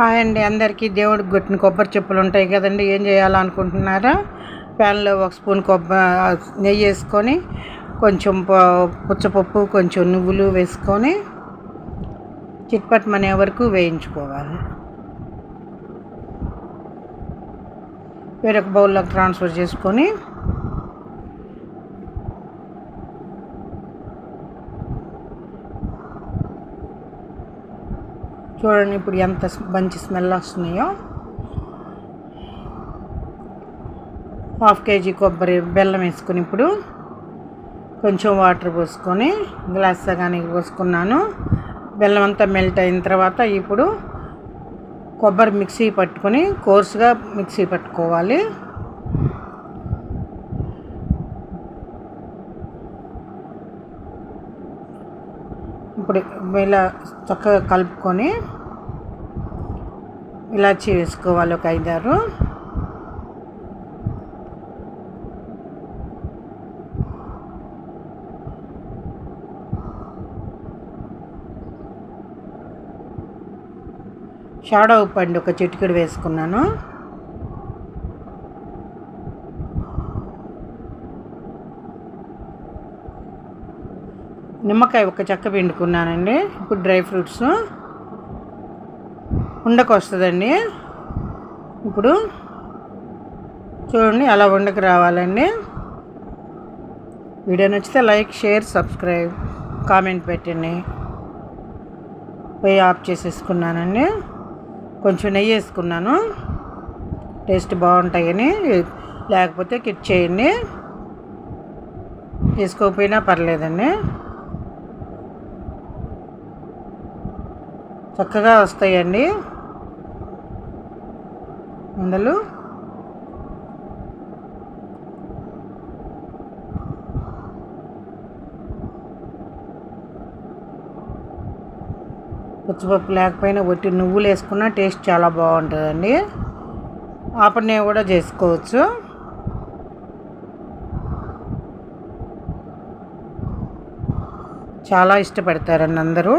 Hi అండి అందరికీ. దేవుడికి కొట్టిన కొబ్బరి చెప్పులు ఉంటాయి కదండి. ఏం చేయాలనుకుంటున్నారా? ప్యాన్లో ఒక స్పూన్ కొబ్బరి నెయ్యి వేసుకొని కొంచెం పుచ్చపప్పు కొంచెం నువ్వులు వేసుకొని చిట్పట్టమనే వరకు వేయించుకోవాలి. వేరొక బౌల్లోకి ట్రాన్స్ఫర్ చేసుకొని చూడండి ఇప్పుడు ఎంత మంచి స్మెల్ వస్తున్నాయో. హాఫ్ కేజీ కొబ్బరి బెల్లం వేసుకుని ఇప్పుడు కొంచెం వాటర్ పోసుకొని గ్లాస్ సగానికి పోసుకున్నాను. బెల్లం అంతా మెల్ట్ అయిన తర్వాత ఇప్పుడు కొబ్బరి మిక్సీ పట్టుకొని కోర్సుగా మిక్సీ పట్టుకోవాలి. ఇప్పుడు ఇలా చక్కగా కలుపుకొని ఇలాచి వేసుకోవాలి ఒక ఐదారు. షాడో ఉప్పు అండి ఒక చిటికెడు వేసుకున్నాను. నిమ్మకాయ ఒక చెక్క పిండుకున్నానండి. ఇప్పుడు డ్రై ఫ్రూట్స్. ఉండకు వస్తుందండి. ఇప్పుడు చూడండి అలా ఉండకు రావాలండి. వీడియో నచ్చితే లైక్ షేర్ సబ్స్క్రైబ్ కామెంట్ పెట్టండి. పోయి ఆఫ్ చేసేసుకున్నానండి. కొంచెం నెయ్యి వేసుకున్నాను. టేస్ట్ బాగుంటాయని. లేకపోతే కిట్ చేయండి. వేసుకోకపోయినా పర్లేదండి. చక్కగా వస్తాయండి. ఉండలు పుచ్చిపప్పు లేకపోయినా ఒట్టి నువ్వులు వేసుకున్నా టేస్ట్ చాలా బాగుంటుందండి. ఆపనే కూడా చేసుకోవచ్చు. చాలా ఇష్టపడతారండి అందరూ.